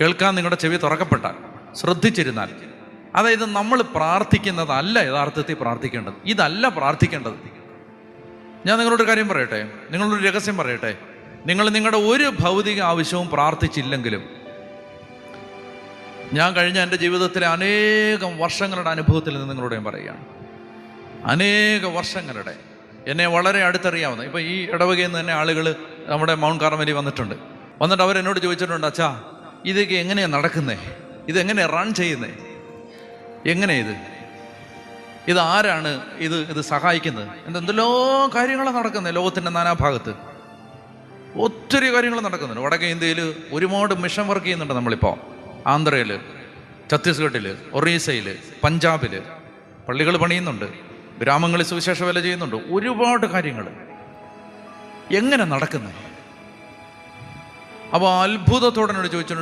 കേൾക്കാൻ നിങ്ങളുടെ ചെവി തുറക്കപ്പെട്ടാൽ ശ്രദ്ധിച്ചിരുന്നാൽ. അതായത് നമ്മൾ പ്രാർത്ഥിക്കുന്നതല്ല യഥാർത്ഥത്തിൽ പ്രാർത്ഥിക്കേണ്ടത്. ഇതല്ല പ്രാർത്ഥിക്കേണ്ടത്. ഞാൻ നിങ്ങളോട് കാര്യം പറയട്ടെ? നിങ്ങളൊരു രഹസ്യം പറയട്ടെ? നിങ്ങൾ നിങ്ങളുടെ ഒരു ഭൗതിക ആവശ്യവും പ്രാർത്ഥിച്ചില്ലെങ്കിലും ഞാൻ കഴിഞ്ഞ എന്റെ ജീവിതത്തിലെ അനേകം വർഷങ്ങളുടെ അനുഭവത്തിൽ നിന്ന് നിങ്ങളോട് പറയുകയാണ്. അനേക വർഷങ്ങളുടെ. എന്നെ വളരെ അടുത്തറിയാവുന്ന ഇപ്പം ഈ ഇടവകയിൽ നിന്ന് തന്നെ ആളുകൾ നമ്മുടെ മൗണ്ട് കാർമലി വന്നിട്ടുണ്ട്. വന്നിട്ട് അവരെന്നോട് ചോദിച്ചിട്ടുണ്ട് അച്ഛാ ഇതൊക്കെ എങ്ങനെയാണ് നടക്കുന്നത് ഇതെങ്ങനെയാണ് റൺ ചെയ്യുന്നത് എങ്ങനെ ഇത്? ഇത് ആരാണ് ഇത് ഇത് സഹായിക്കുന്നത്? എന്തെന്തെല്ലോ കാര്യങ്ങളാണ് നടക്കുന്നത് ലോകത്തിന്റെ നാനാഭാഗത്ത്. ഒത്തിരി കാര്യങ്ങൾ നടക്കുന്നുണ്ട്. വടക്കേ ഇന്ത്യയിൽ ഒരുപാട് മിഷൻ വർക്ക് ചെയ്യുന്നുണ്ട് നമ്മളിപ്പോൾ ആന്ധ്രയിൽ ഛത്തീസ്ഗഡിൽ ഒറീസയിൽ പഞ്ചാബിൽ പള്ളികൾ പണിയുന്നുണ്ട്. ഗ്രാമങ്ങളിൽ സുവിശേഷ വില ചെയ്യുന്നുണ്ട്. ഒരുപാട് കാര്യങ്ങൾ എങ്ങനെ നടക്കുന്നത് അപ്പോൾ അത്ഭുതത്തോടെ എന്നോട് ചോദിച്ചിട്ടുണ്ട്